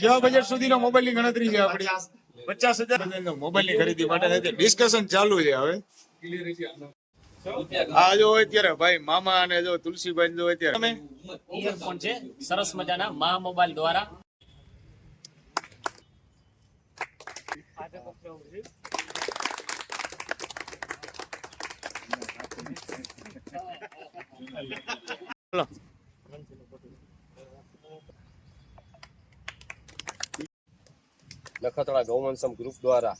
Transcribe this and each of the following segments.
કેવા બજેટ સુધીનો મોબાઈલ ગણતરી છે આપણી? પચાસ. હજાર મોબાઈલ ખરીદી માટે ડિસ્કશન ચાલુ છે હવે. આ જો અત્યારે ભાઈ મામા અને જો તુલસીભાઈ જો અત્યારે તમે? ઇયરફોન છે. સરસ મજાના મા મોબાઈલ દ્વારા. બોલો. નખત્રાણા ગૌવંશમ ગ્રુપ દ્વારા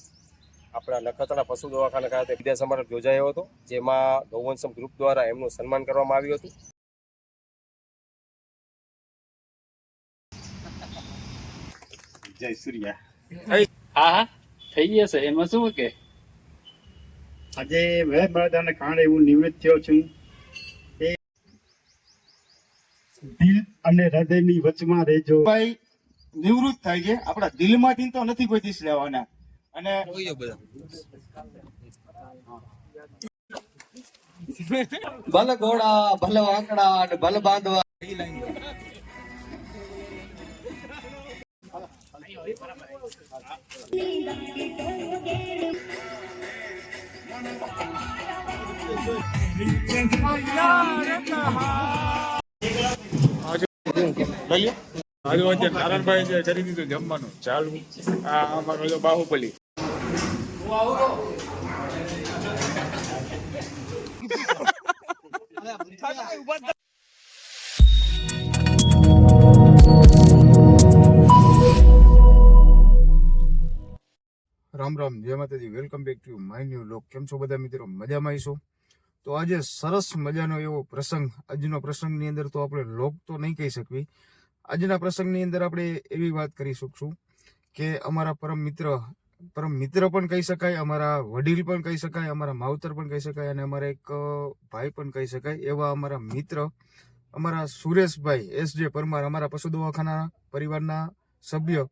આપણા નખત્રાણા પશુ દવાખાના ખાતે વિદ્યા સમારોહ યોજાયો હતો જેમાં ગૌવંશમ ગ્રુપ દ્વારા એમનું સન્માન કરવામાં આવ્યું હતું. જય સૂર્યા. હા હા. થઈ જશે એમાં શું કે? આજે વહેબરાદાના કારણે હું નિવૃત્ત થયો છું. દિલ અને હૃદયની વચમાં રહેજો. ભાઈ નિવૃત્ત થાય છે. આપણા દિલમાંથી તો નથી કોઈ દિશ લેવાના. અને ભલે ઘોડા ભલે વાંકડા અને ભલે બાંધવા. લો. બાહુબલી. રામ રામ, જય માતાજી. Welcome back to my new લોક કેમ છો બધા મિત્રો? મજામાં આવીશું તો આજે સરસ મજાનો એવો પ્રસંગ, આજનો પ્રસંગની અંદર તો આપણે લોક તો નહીં કહી શકવી આજના પ્રસંગની અંદર આપણે એવી વાત કરી શકશું કે અમારા પરમ મિત્ર પરમ મિત્ર પણ કહી શકાય, અમારા વડીલ પણ કહી શકાય, અમારા માવતર પણ કહી શકાય અને અમારા એક ભાઈ પણ કહી શકાય એવા અમારા મિત્ર, અમારા સુરેશભાઈ, એસ જે પરમાર, અમારા પશુ દવાખાના પરિવારના સભ્ય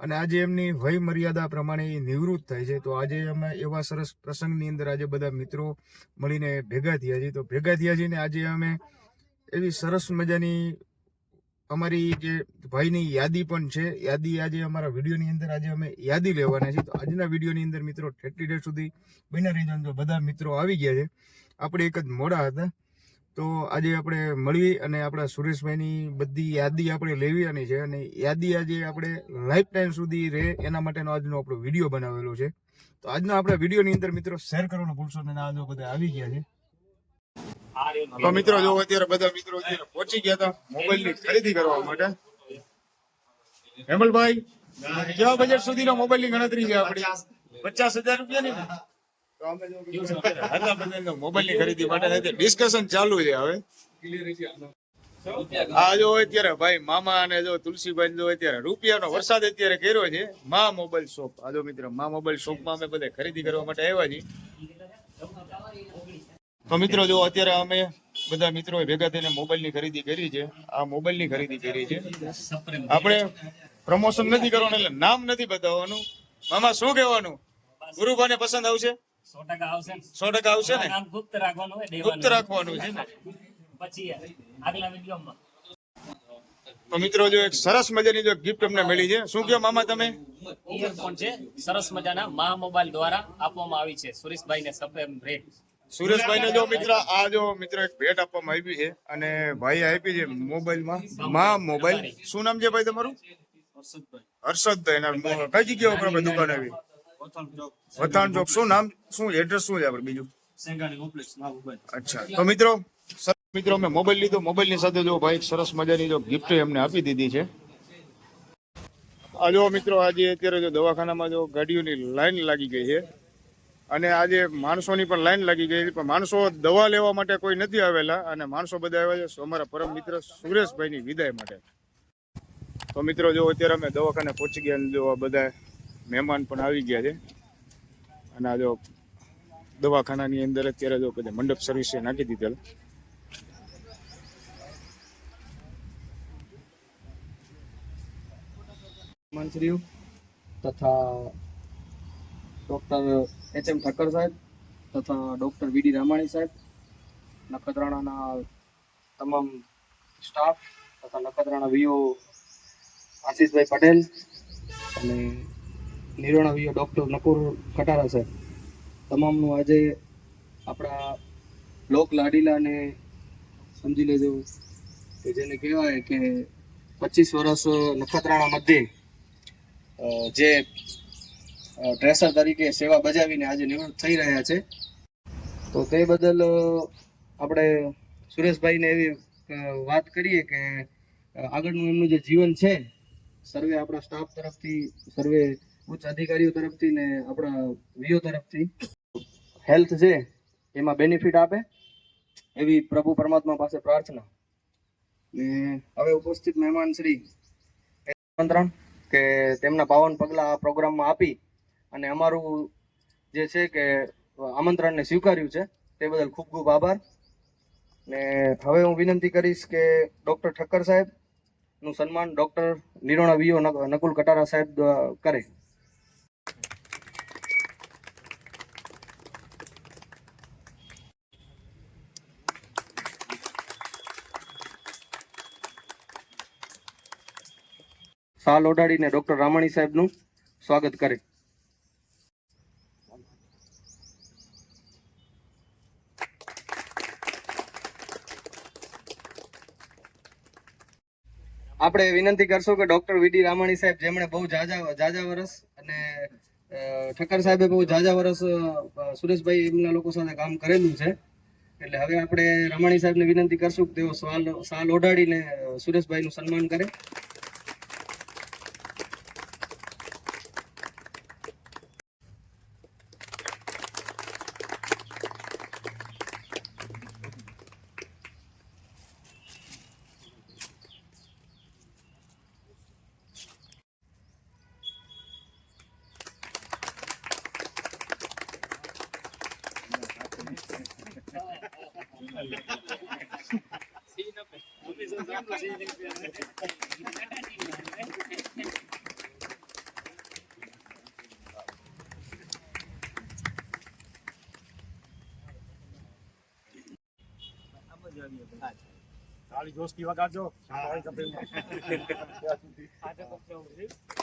અને આજે એમની વય મર્યાદા પ્રમાણે એ નિવૃત્ત થાય છે. તો આજે અમે એવા સરસ પ્રસંગની અંદર આજે બધા મિત્રો મળીને ભેગા થયા છીએ. તો ભેગા થયા છીએ ને આજે અમે એવી સરસ મજાની અમારી જે ભાઈની યાદી પણ છે, યાદી આજે અમારા વિડીયોની અંદર આજે અમે યાદી લેવાના છીએ. તો આજના વિડીયોની અંદર મિત્રો ઠેટલી ડેટ સુધી બન્યા રહી જાય બધા મિત્રો આવી ગયા છે, આપણે એક જ મોડા હતા. તો આજે આપણે મળવી અને આપણા સુરેશભાઈની બધી યાદી આપણે લેવાની છે અને યાદી આજે આપણે લાઈફ ટાઈમ સુધી રહે એના માટેનો આજનો આપણો વીડિયો બનાવેલો છે. તો આજનો આપણે વિડીયોની અંદર મિત્રો શેર કરવાનું ભૂલશો અને આજે બધા આવી ગયા છે તો મિત્રો જો અત્યારે બધા મિત્રો અત્યારે પહોંચી ગયા હતા મોબાઈલની ખરીદી કરવા માટે. હેમલભાઈ કેવા બજેટ સુધીનો મોબાઈલની ગણતરી છે આપણી? પચાસ હજાર રૂપિયા ને? મોબાઈલની ચાલુ છે હવે. આ જો અત્યારે ભાઈ મામા અને જો તુલસીભાઈ જો અત્યારે રૂપિયાનો વરસાદ અત્યારે કર્યો છે, મા મોબાઈલ શોપ. આ જો મિત્ર, મા મોબાઈલ શોપમાં અમે બધા ખરીદી કરવા માટે આવ્યા છીએ. તો મિત્રો જો અત્યારે અમે બધા મિત્રો ભેગા થઈને મોબાઈલની ખરીદી કરી છે. આ મોબાઈલની ખરીદી કરી છે. આપણે પ્રમોશન નથી કરવાનું એટલે નામ નથી બતાવવાનું. મામા શું કહેવાનું? ગુરુભાને પસંદ આવશે? સો ટકા આવશે ને. સો ટકા આવશે ને ગુપ્ત રાખવાનું ગુપ્ત રાખવાનું છે ને? પછી આગલા વિડીયોમાં. તો મિત્રો જો એક સરસ મજાની જો ગિફ્ટ અમને મળી છે. શું કહો મામા તમે? ઇયરફોન છે. સરસ મજાના મા મોબાઈલ દ્વારા આપવામાં આવી છે. સુરેશભાઈને સફેદ રેટ સુરેશભાઈ ને જો મિત્ર આ જો મિત્ર એક ભેટ આપવામાં આવી છે અને ભાઈ આપી છે મોબાઈલમાં માં મોબાઈલ. શું નામ છે ભાઈ તમારું? હર્ષદભાઈ. કઈ જગ્યા ઉપર આપણે દુકાન આવી વથાણ ચોક. શું નામ? શું એડ્રેસ શું છે આપણે બીજું? અચ્છા. તો મિત્રો સરસ મિત્રો મેં મોબાઈલ લીધો. મોબાઈલની સાથે જો ભાઈ સરસ મજાની જો ગિફ્ટ એમને આપી દીધી છે. આ જો મિત્રો આજે અત્યારે જો દવાખાનામાં જો ગાડીઓની લાઈન લાગી ગઈ છે. અને આજે માણસોની પણ લાઈન લાગી ગઈ પણ માણસો દવા લેવા માટે કોઈ નથી આવેલા અને માણસો બધા આવ્યા છે. અમારા પરમ મિત્ર સુરેશભાઈની વિદાય માટે. તો મિત્રો, જો અત્યારે અમે દવાખાને પહોંચી ગયા જો બધા મહેમાન પણ આવી ગયા છે. અને આ જો દવાખાનાની અંદર અત્યારે જો બધા મંડપ સર્વિસ નાખી દીધેલ. તથા ડોક્ટર એચ એમ ઠક્કર સાહેબ તથા ડૉક્ટર વી ડી રામાણી સાહેબ, નખત્રાણાના તમામ સ્ટાફ તથા નખત્રાણા વીઓ આશીષભાઈ પટેલ અને નિરોણા વીઓ ડૉક્ટર નકુર કટારા સાહેબ. તમામનું આજે આપણા લોક લાડીલાને સમજી લેજો કે જેને કહેવાય કે પચીસ વર્ષ નખત્રાણા મધ્યે જે ડ્રેસર તરીકે સેવા બજાવીને આજે નિવૃત્ત થઈ રહ્યા છે. તો તે બદલ આપણે સુરેશભાઈને એવી વાત કરીએ કે આગળનું એમનું જે જીવન છે, સર્વે આપણા સ્ટાફ તરફથી, સર્વે ઉચ્ચ અધિકારીઓ તરફથી ને આપણા વીઓ તરફથી. હેલ્થ છે, એમાં બેનિફિટ આપે, એવી પ્રભુ પરમાત્મા પાસે પ્રાર્થના. ને હવે ઉપસ્થિત મહેમાન શ્રી આમંત્રણ કે તેમના પાવન પગલા આ પ્રોગ્રામમાં આપી અને અમારું જે છે કે આમંત્રણને સ્વીકાર્યું છે, તે બદલ ખૂબ ખૂબ આભાર. ને હવે હું વિનંતી કરીશ કે ડૉક્ટર ઠક્કર સાહેબનું સન્માન ડૉક્ટર નિરોણા વીઓ નકુલ કટારા સાહેબ કરે. સાલ ઓઢાડીને ડૉક્ટર રામાણી સાહેબનું સ્વાગત કરે. આપણે વિનંતી કરશું કે ડોક્ટર વીડી રામાણી સાહેબ જેમણે બહુ જાજા જાજા વર્ષ અને ઠક્કર સાહેબે બહુ જાજા વર્ષ સુરેશભાઈ એમના લોકો સાથે કામ કરેલું છે. એટલે હવે આપણે રમાણી સાહેબને વિનંતી કરશું કે તેઓ સાલ સાલ ઓઢાડીને સુરેશભાઈનું સન્માન કરે. કાળી જોશ પીવા કાઢજો કાળી આજે તો કેવું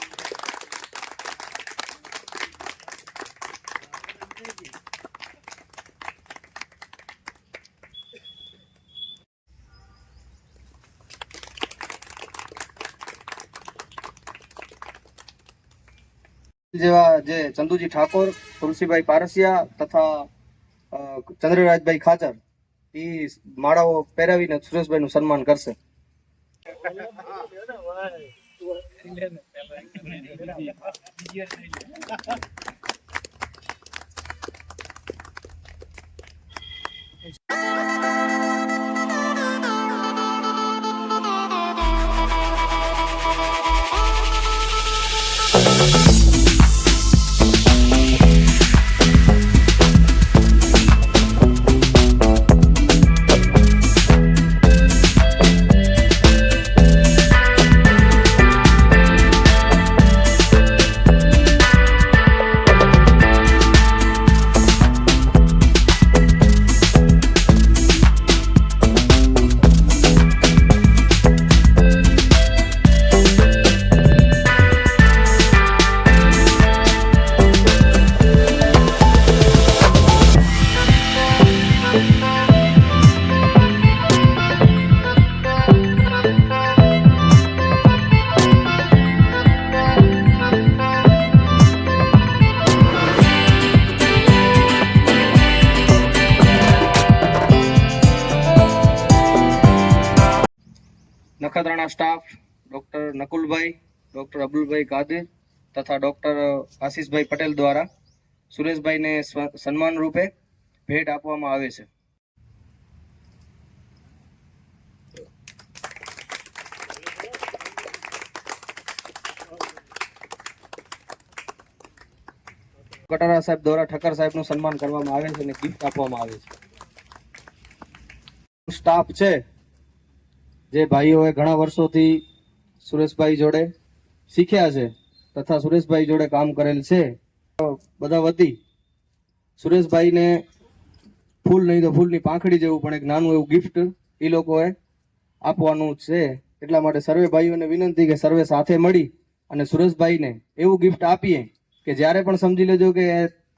જેવા જે ચંદુજી ઠાકોર તુલસીભાઈ પારસિયા તથા ચંદ્રરાજભાઈ ખાચર, એ માળાઓ પહેરાવીને સુરેશભાઈનું સન્માન કરશે. નખત્રાણા ડોક્ટર અબુલભાઈ તથા ડૉક્ટર આશીષભાઈ પટેલ દ્વારા સુરેશભાઈને સન્માન રૂપે ભેટ આપવામાં આવે છે. કટારા સાહેબ દ્વારા ઠક્કર સાહેબનું સન્માન કરવામાં આવે છે અને ગિફ્ટ આપવામાં આવે છે. સ્ટાફ છે, જે ભાઈઓએ ઘણા વર્ષોથી સુરેશભાઈ જોડે શીખ્યા છે તથા સુરેશભાઈ જોડે કામ કરેલ છે. બધા વતી સુરેશભાઈને ફૂલ નહીં તો ફૂલની પાંખડી જેવું પણ એક નાનું એવું ગિફ્ટ એ લોકોએ આપવાનું છે. એટલા માટે સર્વે ભાઈઓને વિનંતી કે સર્વે સાથે મળી અને સુરેશભાઈને એવું ગિફ્ટ આપીએ કે જ્યારે પણ સમજી લેજો કે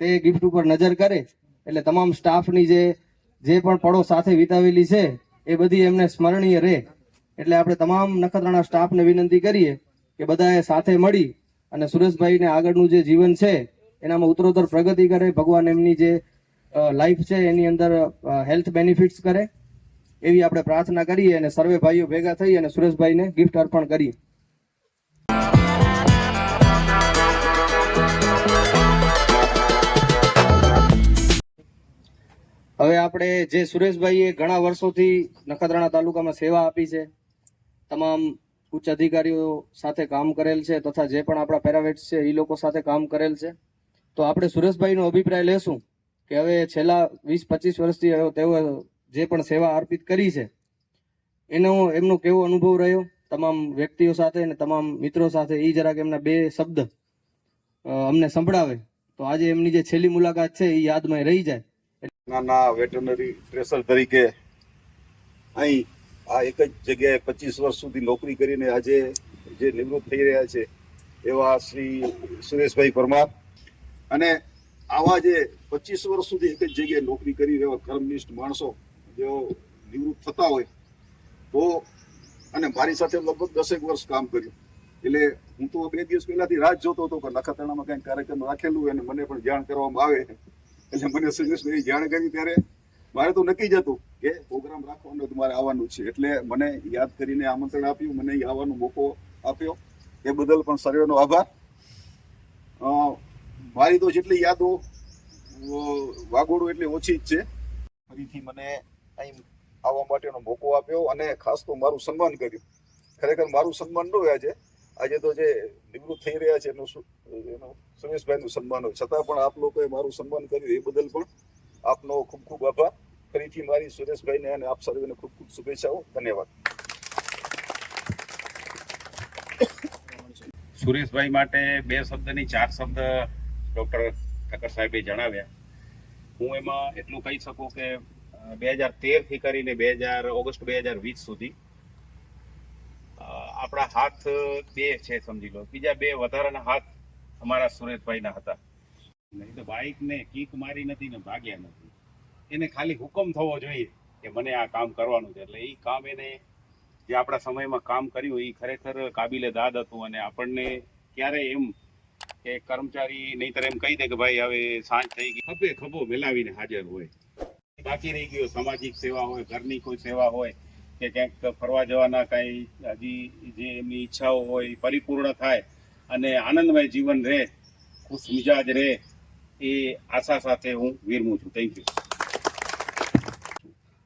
તે ગિફ્ટ ઉપર નજર કરે એટલે તમામ સ્ટાફની જે જે પણ પળો સાથે વિતાવેલી છે એ બધી એમને સ્મરણીય રહે. એટલે આપણે તમામ નખત્રાણા સ્ટાફને વિનંતી કરીએ કે બધાએ સાથે મળી અને સુરેશભાઈને આગળનું જે જીવન છે, એનામાં ઉત્તરોત્તર પ્રગતિ કરે, ભગવાન એમની જે લાઈફ છે, એની અંદર હેલ્થ બેનિફિટ્સ કરે, એવી આપણે પ્રાર્થના કરીએ અને સર્વે ભાઈઓ ભેગા થઈ અને સુરેશભાઈને ગિફ્ટ અર્પણ કરીએ. હવે આપણે જે સુરેશભાઈએ ઘણા વર્ષોથી નખત્રાણા તાલુકામાં સેવા આપી છે, તમામ ઉચ્ચ અધિકારીઓ સાથે કામ કરેલ છે તથા જે પણ આપણા પેરાવેટ્સ છે એ લોકો સાથે કામ કરેલ છે. તો આપણે સુરેશભાઈનો અભિપ્રાય લેશું કે હવે છેલ્લા વીસ, પચીસ વર્ષથી તેઓ જે પણ સેવા અર્પિત કરી છે, એનો એમનો કેવો અનુભવ રહ્યો? તમામ વ્યક્તિઓ સાથે અને તમામ મિત્રો સાથે એ જરાક એમના બે શબ્દ અમને સંભળાવે. તો આજે એમની જે છેલ્લી મુલાકાત છે એ યાદમાં રહી જાય. નાના વેટરનરી ટ્રેસર તરીકે અહીં આ એક જ જગ્યાએ પચીસ વર્ષ સુધી નોકરી કરીને આજે જે નિવૃત્ત થઈ રહ્યા છે, એવા શ્રી સુરેશભાઈ પરમાર. અને આવા જે પચીસ વર્ષ સુધી એક જ જગ્યાએ નોકરી કરી રહેવા કર્મનિષ્ઠ માણસો, જેઓ નિવૃત્ત થતા હોય, તો અને મારી સાથે લગભગ દસેક વર્ષ કામ કર્યું. એટલે હું તો બે દિવસ પહેલાથી રાહ જોતો હતો કે નખત્રાણામાં કંઈક કાર્યક્રમ રાખેલું અને મને પણ જાણ કરવામાં આવે. એટલે મને સુરેશભાઈ જાણ કરી ત્યારે મારે તો નક્કી જ હતું કે પ્રોગ્રામ રાખવાનો તો મારે આવવાનું છે. એટલે મને યાદ કરીને આમંત્રણ આપ્યું, મને આવવાનો મોકો આપ્યો. એ બદલ પણ સર્વેનો આભાર. મારી તો જેટલી યાદો વાગોડું એટલી ઓછી જ છે. ફરીથી મને અહીં આવવા માટેનો મોકો આપ્યો અને ખાસ તો મારું સન્માન કર્યું. ખરેખર મારું સન્માન ન હોય આજે. આજે તો જે નિવૃત્ત થઈ રહ્યા છે એનું એનું સુરેશભાઈનું સન્માન હોય. છતાં પણ આપ લોકોએ મારું સન્માન કર્યું એ બદલ પણ આપનો ખૂબ ખૂબ આભાર. ફરીથી મારી સુરેશભાઈને અને આપ સર્વેને ખૂબ ખૂબ શુભેચ્છાઓ. ધન્યવાદ. સુરેશભાઈ માટે બે શબ્દની ચાર શબ્દ ડૉક્ટર ઠક્કર સાહેબે જણાવ્યા. હું એમાં એટલું કહી શકું કે બે હજાર તેરથી કરીને બે હજાર ઓગસ્ટ બે હજાર વીસ સુધી આપણા હાથ બે છે, સમજી લો. બીજા બે વધારાના હાથ અમારા સુરેશભાઈના હતા. નહીં તો બાઇકને કીક મારી નથી ને ભાગ્યા નથી. એને ખાલી હુકમ થવો જોઈએ કે મને આ કામ કરવાનું છે. એટલે એ કામ એને જે આપણા સમયમાં કામ કર્યું એ ખરેખર કાબિલે દાદ હતું અને આપણને ક્યારે એમ કે કર્મચારી નહીતર એમ કહી દે કે ભાઈ હવે સાંજ થઈ ગઈ. ખભે ખભો મેલાવીને હાજર હોય. બાકી રહી ગયો સામાજિક સેવા હોય, ઘરની કોઈ સેવા હોય કે ક્યાંક ફરવા જવાના કાંઈ હજી જે એમની ઈચ્છાઓ હોય પરિપૂર્ણ થાય અને આનંદમય જીવન રહે, ખુશ મિજાજ રહે એ આશા સાથે હું વિરમું છું. થેન્ક યુ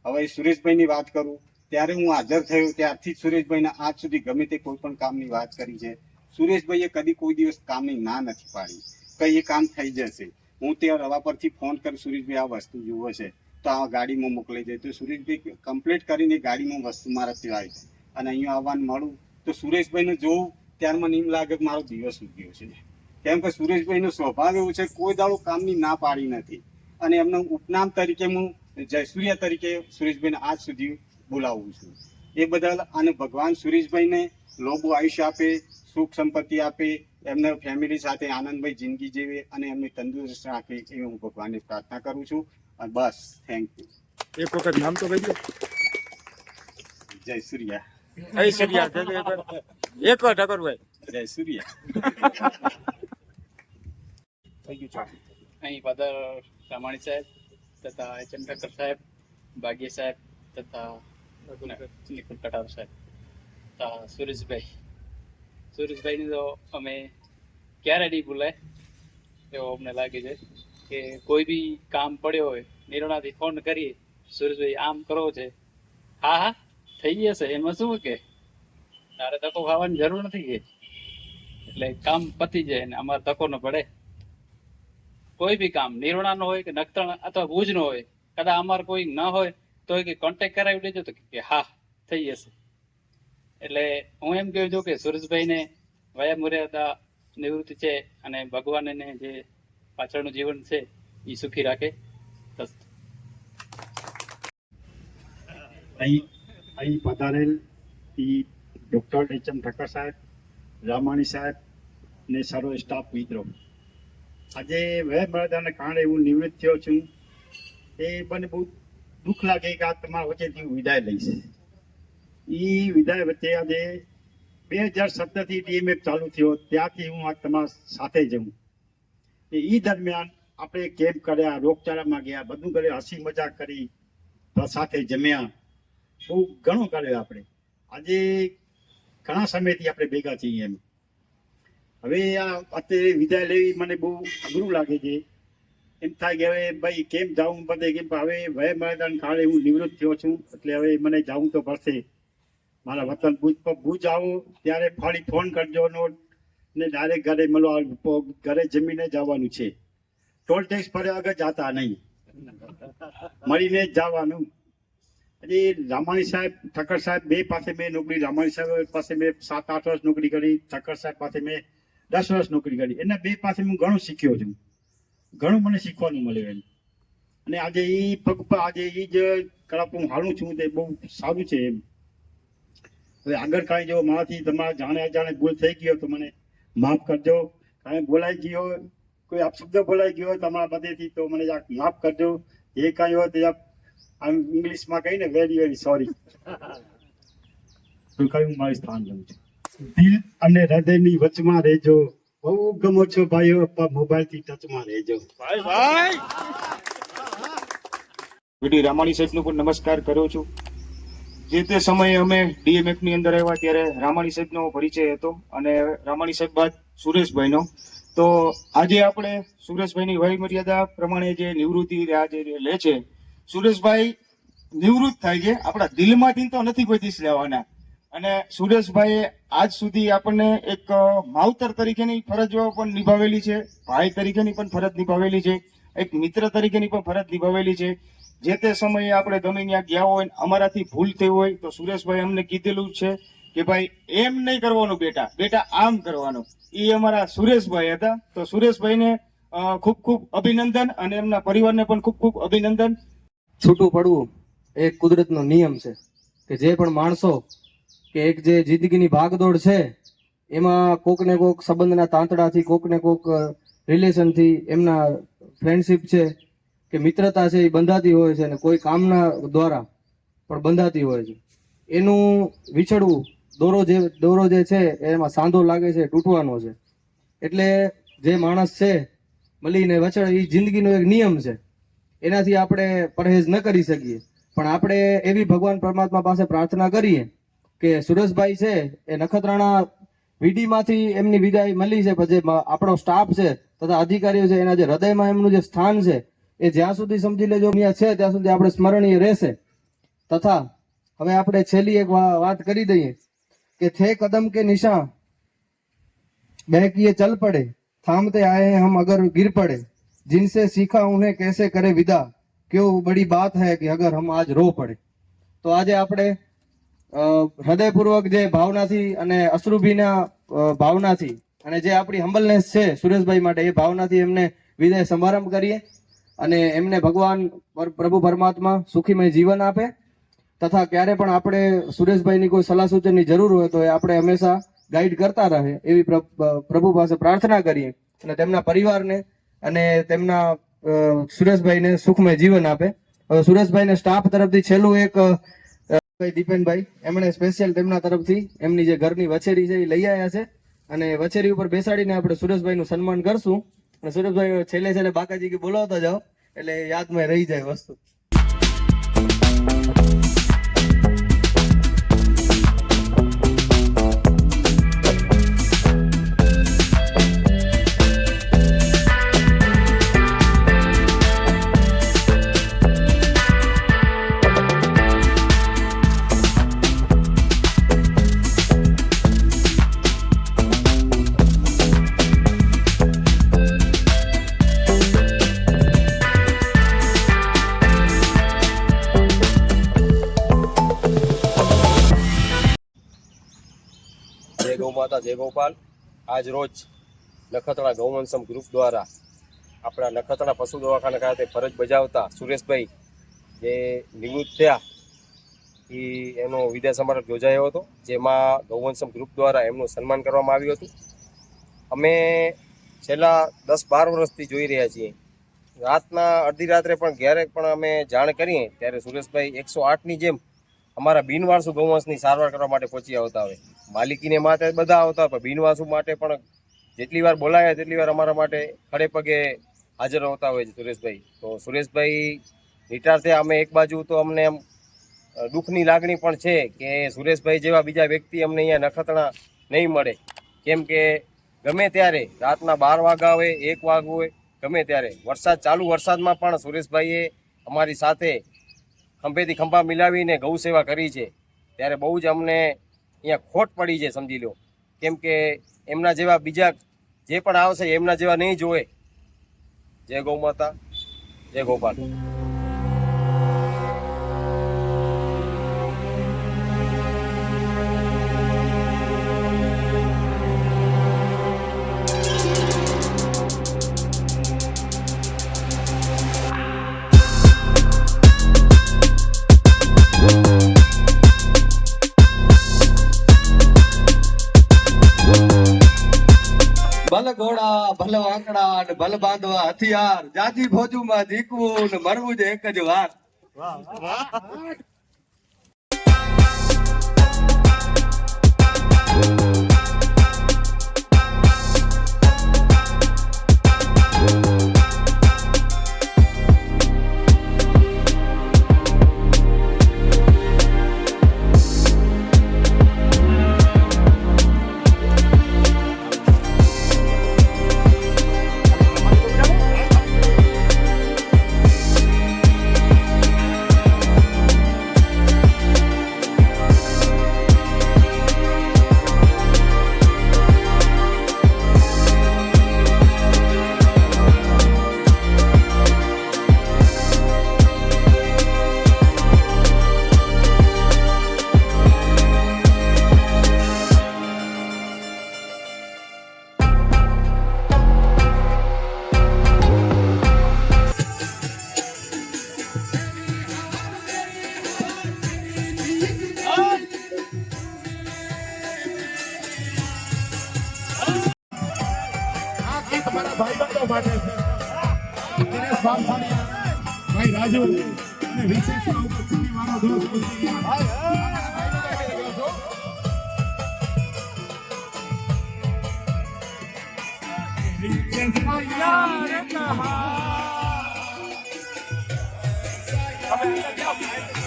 હવે સુરેશભાઈની વાત કરું. ત્યારે હું હાજર થયો ત્યારથી સુરેશભાઈને આજ સુધી ગમે તે કોઈ પણ કામની વાત કરી છે. સુરેશભાઈએ કદી કોઈ દિવસ કામની ના નથી પાડી. કઈ એ કામ થઈ જશે. હું ત્યાં રવા પરથી ફોન કરી સુરેશભાઈ આ વસ્તુ જુઓ છે. તો આ ગાડીમાં મોકલી જાય તો સુરેશભાઈ કમ્પ્લીટ કરીને ગાડીમાં વસ્તુ મારા ત્યાં આવી જાય. અને અહીંયા આવવાનું મળું. તો સુરેશભાઈને જોઉં ત્યારે મને એમ લાગે મારો દિવસ ઉગ્યો છે. કેમ કે સુરેશભાઈનો સ્વભાવ એવો છે કોઈ દાડો કામની ના પાડી નથી. અને એમનું ઉપનામ તરીકે હું જયસૂર્યા તરીકે સુરેશભાઈને આજ સુધી બોલાવું છું. એ બદલ અને ભગવાન સુરેશભાઈને લોબુ આયુષ્ય આપે સુખ સંપત્તિ આપે એમને ફેમિલી સાથે આનંદભાઈ જિંદગી જીવે અને એમને તંદુરસ્ત રાખે એવી હું ભગવાનને પ્રાર્થના કરું છું. અને બસ થેન્ક યુ એક વખત નામ તો કહી દો. જય સૂર્યા જય શ્રી એક વાર ઠાકરભાઈ જય સૂર્યા થઈ ગયું છે. અહીં ફાધર રામાણી સાહેબ તથા ચંદ્રકર સાહેબ, ભાગ્ય સાહેબ તથા નિકુલ કટાર સાહેબ તથા સુરેશભાઈ. સુરેશભાઈને તો અમે ક્યારે નહીં ભૂલાય એવો અમને લાગે છે કે કોઈ બી કામ પડ્યો હોય, નિર્ણાથી ફોન કરીએ. સુરેશભાઈ, આમ કરો છે. હા હા, થઈ જશે એમાં શું કે? તારે તકો ખાવાની જરૂર નથી કે. એટલે કામ પતી જાય ને અમારે તકો ન પડે. કોઈ બી કામ નિરોણા નો હોય કે નખત્રાણા અથવા ભુજ નો હોય, કદાચ અમારે કોઈ ના હોય, તો કે કોન્ટેક્ટ કરાવી દેજો તો કે હા, થઈ જશે. એટલે હું એમ કહું છું કે સુરેશભાઈને વયા મર્યાદા નિવૃત્તિ છે અને ભગવાન એને જે પાછળનું જીવન છે એ સુખી રાખે. અહીં અહીં પધારેલ એ ડૉક્ટર એચ એમ ઠક્કર સાહેબ, રામાણી સાહેબ ને સર્વ સ્ટાફ મિત્રો. આજે વય મર્યાદાને કારણે હું નિવૃત્ત થયો છું. એ મને બહુ દુઃખ લાગે કે આ તમારા વચ્ચેથી હું વિદાય લઈશ. એ વિદાય વચ્ચે આજે બે હજાર સત્તરથી ડીએમએફ ચાલુ થયો. ત્યાંથી હું આ તમારા સાથે જઉં. એ દરમિયાન આપણે કેમ્પ કર્યા, રોગચાળામાં ગયા, બધું કર્યું, હસી મજાક કરી સાથે જમ્યા. બહુ ઘણું કર્યું આપણે. આજે ઘણા સમયથી આપણે ભેગા છીએ એમ. હવે આ અત્યારે વિદાય લેવી મને બહુ અઘરું લાગે છે. એમ થાય કે હવે ભાઈ કેમ જાવું પડે કેમ હવે વય મેદાન કાળે હું નિવૃત્ત થયો છું, એટલે હવે મને જવું તો પડશે. મારા વતન ભુજ પર ભુજ આવો, ત્યારે ફરી ફોન કરજો નો ને ડાયરેક્ટ ઘરે મળવા ઘરે જમીને જવાનું છે. ટોલ ટેક્સ ભર્યા વગર જાતા નહીં. મળીને જ જવાનું. એટલે રામાણી સાહેબ, ઠક્કર સાહેબ બે પાસે મેં નોકરી, રામાણી સાહેબ પાસે મેં સાત, આઠ વર્ષ નોકરી કરી, ઠક્કર સાહેબ પાસે મેં દસ વર્ષ નોકરી કરી. એના બે પાસે હું ઘણું શીખ્યો છું. ઘણું મને શીખવાનું મળ્યું એમ. અને આજે એ પગ પર આજે એ જ કળા હું હાલું છું તે બહુ સારું છે એમ. હવે આગળ કાંઈ જો મારાથી તમારા જાણે અજાણે ભૂલ થઈ ગયો તો મને માફ કરજો. કાંઈ બોલાઈ ગયો કોઈ અપશબ્દ બોલાઈ ગયો તમારા બધેથી તો મને જરાક માફ કરજો. જે કાંઈ હોય તે આમ ઇંગ્લિશમાં કહીને વેરી વેરી સોરી તો કયું મારું સ્થાન લઉં છું. દિલ અને હૃદયની વચમાં રહેજો. બહુ ગમો છો ભાઈઓ મોબાઈલથી ટચમાં રહેજો. વીડી રામાણી સાહેબનો પણ નમસ્કાર કરું છું. જે તે સમયે અમે ડીએમએફની અંદર આવ્યા ત્યારે રામાણી સાહેબનો પરિચય હતો અને રામાણી સાહેબ બાદ સુરેશભાઈનો. તો આજે આપણે સુરેશભાઈની વય મર્યાદા પ્રમાણે જે નિવૃત્તિ આજે લે છે સુરેશભાઈ નિવૃત્ત થાય છે. આપણા દિલમાંથી તો નથી કોઈ દિવસ લેવાના. અને સુરેશભાઈએ આજ સુધી આપણને એક માવતર તરીકેની ફરજો પણ નિભાવેલી છે, ભાઈ તરીકેની પણ ફરજ નિભાવેલી છે, એક મિત્ર તરીકેની પણ ફરજ નિભાવેલી છે. જે તે સમયે આપણે ગમે ત્યાં ગયા હોય અમારાથી ભૂલ થઈ હોય તો સુરેશભાઈ અમને કીધેલું છે કે ભાઈ, એમ નહીં કરવાનું બેટા બેટા આમ કરવાનું. એ અમારા સુરેશભાઈ હતા. તો સુરેશભાઈને ખૂબ ખૂબ અભિનંદન અને એમના પરિવારને પણ ખૂબ ખૂબ અભિનંદન. છૂટું પડવું એ કુદરતનો નિયમ છે કે જે પણ માણસો કે એક જે જિંદગીની ભાગદોડ છે, એમાં કોક ને કોક સંબંધના તાંતડાથી કોક ને કોક રિલેશનથી એમના ફ્રેન્ડશીપ છે, કે મિત્રતા છે એ બંધાતી હોય છે અને કોઈ કામના દ્વારા પણ બંધાતી હોય છે. એનું વિછળવું દોરો જે દોરો જે છે એમાં સાંધો લાગે છે, તૂટવાનો છે. એટલે જે માણસ છે મળીને વછળ એ જિંદગીનો એક નિયમ છે. એનાથી આપણે પરહેજ ન કરી શકીએ. પણ આપણે એવી ભગવાન પરમાત્મા પાસે પ્રાર્થના કરીએ કે સુરેશભાઈ છે એ નખત્રાણા વીડીમાંથી એમની વિદાય મળી છે પછી મ- આપણો સ્ટાફ છે તથા અધિકારીઓ છે એના જે હૃદયમાં એમનું જે સ્થાન છે એ જ્યાં સુધી સમજી લેજો અહીંયા છે ત્યાં સુધી આપણે સ્મરણીય રહેશે તથા હવે આપણે છેલ્લી એક વા- વાત કરી દઈએ કે થે કદમ કે નિશાન बहकिए चल पड़े थामते आए हैं हम अगर गिर पड़े जिनसे सीखा उन्हें कैसे करे विदा क्यों बड़ी बात है कि अगर हम आज रो પડે તો આજે આપણે અ, હૃદયપૂર્વક જે ભાવનાથી અને અશ્રુભીના ભાવનાથી અને જે આપણી હમ્બલનેસ છે સુરેશભાઈ માટે, એ ભાવનાથી એમને વિદાય સમારંભ કરીએ અને એમને ભગવાન પ્રભુ પરમાત્મા સુખીમય જીવન આપે તથા ક્યારે પણ આપણે સુરેશભાઈની કોઈ સલાહ સૂચનની જરૂર હોય તો એ આપણે હંમેશા ગાઈડ કરતા રહે એવી પ્ર- પ્રભુ પાસે પ્રાર્થના કરીએ અને તેમના પરિવારને અને તેમના સુરેશભાઈને સુખમય જીવન આપે. હવે સુરેશભાઈને સ્ટાફ તરફથી છેલ્લું એક ભાઈ, દીપેનભાઈ, એમણે સ્પેશિયલ તેમના તરફથી એમની જે ઘરની વછેરી છે એ લઈ આવ્યા છે. અને વછેરી ઉપર બેસાડીને આપણે સુરેશભાઈનું સન્માન કરશું. અને સુરેશભાઈ છેલ્લે છેલ્લે બાકાજી બોલાવતા જાઓ, એટલે યાદમાં રહી જાય વસ્તુ. જય ગૌ ગોપાલ આજ રોજ નખત્રાણા ગૌવંશમ ગ્રુપ દ્વારા આપણા નખત્રાણા પશુ દવાખાના ખાતે ફરજ બજાવતા સુરેશભાઈ જે નિવૃત્ત થયા, એ એનો વિદ્યા સમારંભ યોજાયો હતો, જેમાં ગૌવંશમ ગ્રુપ દ્વારા એમનું સન્માન કરવામાં આવ્યું હતું. અમે છેલ્લા દસ બાર વર્ષથી જોઈ રહ્યા છીએ. રાતના અડધી રાત્રે પણ ક્યારેક પણ અમે જાણ કરીએ, ત્યારે સુરેશભાઈ એકસો આઠની જેમ અમારા બિનવારસુ ગૌવંશની સારવાર કરવા માટે પહોંચી આવતા હોય. માલિકીને માટે બધા આવતા પણ બિનવારસુ માટે પણ જેટલી વાર બોલાયા તેટલી વાર અમારા માટે ખડે પગે હાજર હોતા હોય છે સુરેશભાઈ. તો સુરેશભાઈ રિટાયર થયા અમે એક બાજુ તો અમને એમ દુઃખની લાગણી પણ છે કે સુરેશભાઈ જેવા બીજા વ્યક્તિ અમને અહીંયા નખતણા નહીં મળે. કેમ કે ગમે ત્યારે રાતના બાર વાગ્યા હોય, એક વાગ હોય, ગમે ત્યારે. વરસાદ ચાલુ વરસાદમાં પણ સુરેશભાઈએ અમારી સાથે ખંભેથી ખંભા મિલાવીને ગૌ સેવા કરી છે. ત્યારે બહુ જ અમને અહીંયા ખોટ પડી છે, સમજી લો. કેમ કે એમના જેવા બીજા જે પણ આવશે એમના જેવા નહીં જોવે. જય ગૌ માતા, જય ગોપાલ ભલ આંકડા ને ભલ બાંધવા હથિયાર જાજી ભોજુમાં જીકવું ને મરવું જ એક જ વાર ભાઈ રાજુ અને ઉપસ્થિતિ વાળો દોસ્ત હે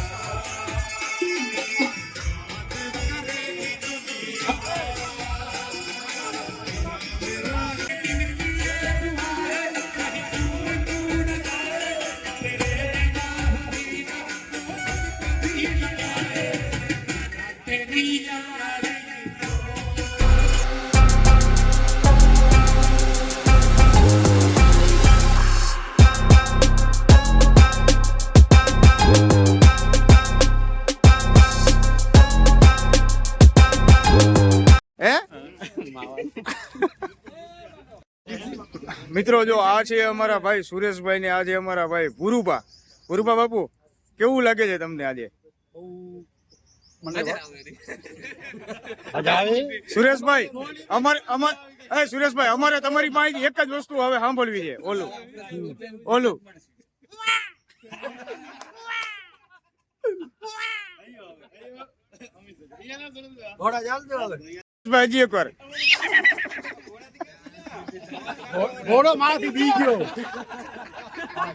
મિત્રો જો આ છે અમારા ભાઈ સુરેશભાઈ ને આજે અમારા ભાઈ ભુરુભા ભુરુભા બાપુ કેવું લાગે છે તમને આજે? સુરેશભાઈ અમારે અમારે એ સુરેશભાઈ અમારે તમારી પાસે એક જ વસ્તુ હવે સાંભળવી છે. ઓલું. ઓલું. હજી એક એકવાર. ઘોડો મારાથી બી ગયો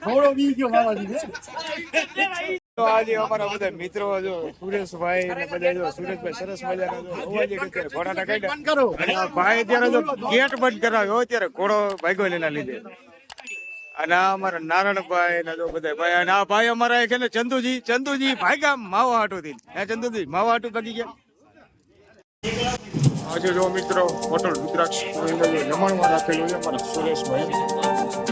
ઘોડો બી ગયો મારાથી તો આજે અમારા બધા મિત્રો જો સુરેશભાઈ ને બધા જો સુરેશભાઈ સરસ મજાના જો અવાજે અત્યારે ઘોડાના કાઢ્યા કરો ભાઈ અત્યારે જો ગેટ બંધ કરાવ્યો ત્યારે ઘોડો ભાગ્યો ને એના લીધે અને આ અમારા નારાયણભાઈ ને જો બધા ભાઈ અને આ ભાઈ અમારા એક છે ને ચંદુજી ચંદુજી ગામ માવા હાટુ થી હે ચંદુજી માવા હાટુ ભાગી ગયા આજે જો મિત્રો હોટલ રુદ્રાક્ષ જમણમાં રાખેલું છે અમારા સુરેશભાઈ.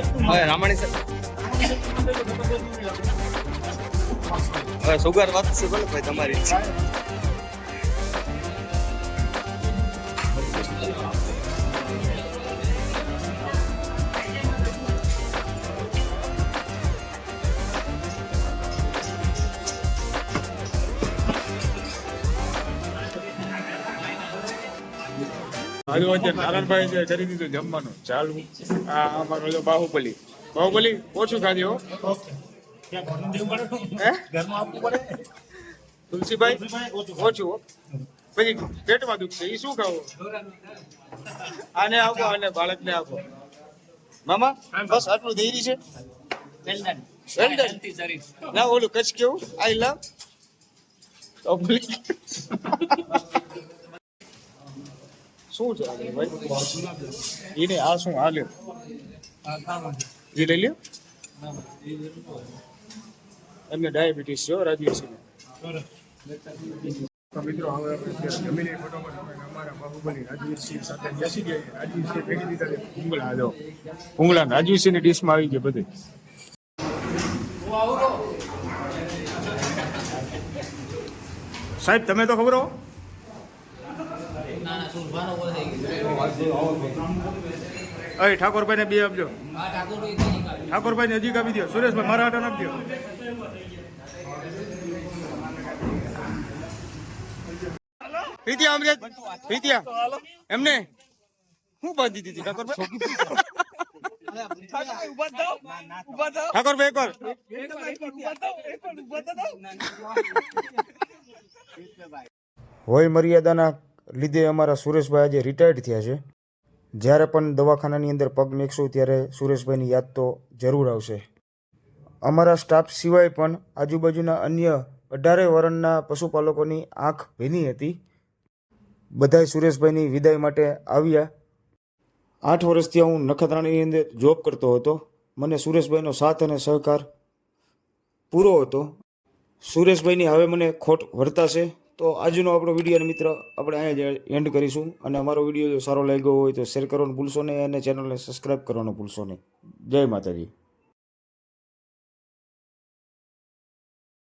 હવે રામાણી સાહેબ હવે સુગર વાત છે બોલો ભાઈ તમારી આજુ વચ્ચે નારાયણભાઈ કરી દીધું જમવાનું. ચાલુ આ અમારો બાહુબલી. બાહુબલી ઓછું ખાધી હો. તુલસીભાઈ ઓછું હો. પછી પેટમાં દુખશે એ શું ખાવું? આને આપો અને બાળકને આપો. મામા બસ આટલું ધૈર્ય છે. ના ઓલું કચ્છ કેવું? I love. શું છે આગળ ભાઈ એને આ શું હાલ્યો એ લઈ લ્યો. એમને ડાયાબિટીસ છે હો, રાજવીરસિંહને. તો મિત્રો હવે આપણે અત્યારે જમી લઈએ ફટાફટ અમારા બાહુબલી રાજવીરસિંહ સાથે બેસી ગયા. રાજવીરસિંહ ભેગી દીધા ભૂંગળા જો ભૂંગળા રાજવીરસિંહની ડીશમાં આવી ગયા બધી. સાહેબ તમે તો ખબર હો? અય ઠાકોરભાઈને બે આપજો. ઠાકોરભાઈને હજી આપી દો સુરેશભાઈ મારા હાટન આપજો પ્રીતિયા અમરેજ પ્રીતિયા એમને શું બાંધી દીધી ઠાકોરભાઈ? ઠાકોરભાઈ એકવાર વય મર્યાદાના લીધે અમારા સુરેશભાઈ આજે રિટાયર્ડ થયા છે. જ્યારે પણ દવાખાનાની અંદર પગ મેકશું ત્યારે સુરેશભાઈની યાદ તો જરૂર આવશે. અમારા સ્ટાફ સિવાય પણ આજુબાજુના અન્ય અઢારે વરણના પશુપાલકોની આંખ ભીની હતી. બધાય સુરેશભાઈની વિદાય માટે આવ્યા. આઠ વર્ષથી હું નખત્રાણીની અંદર જોબ કરતો હતો. મને સુરેશભાઈનો સાથ અને સહકાર પૂરો હતો. સુરેશભાઈની હવે મને ખોટ વર્તાશે. તો આજનો આપણો વીડિયો મિત્ર આપણે અહીંયા જ એન્ડ કરીશું. અને અમારો વીડિયો જો સારો લાગ્યો હોય તો શેર કરવાનું ભૂલશો નહીં અને ચેનલને સબસ્ક્રાઈબ કરવાનું ભૂલશો નહીં. જય માતાજી.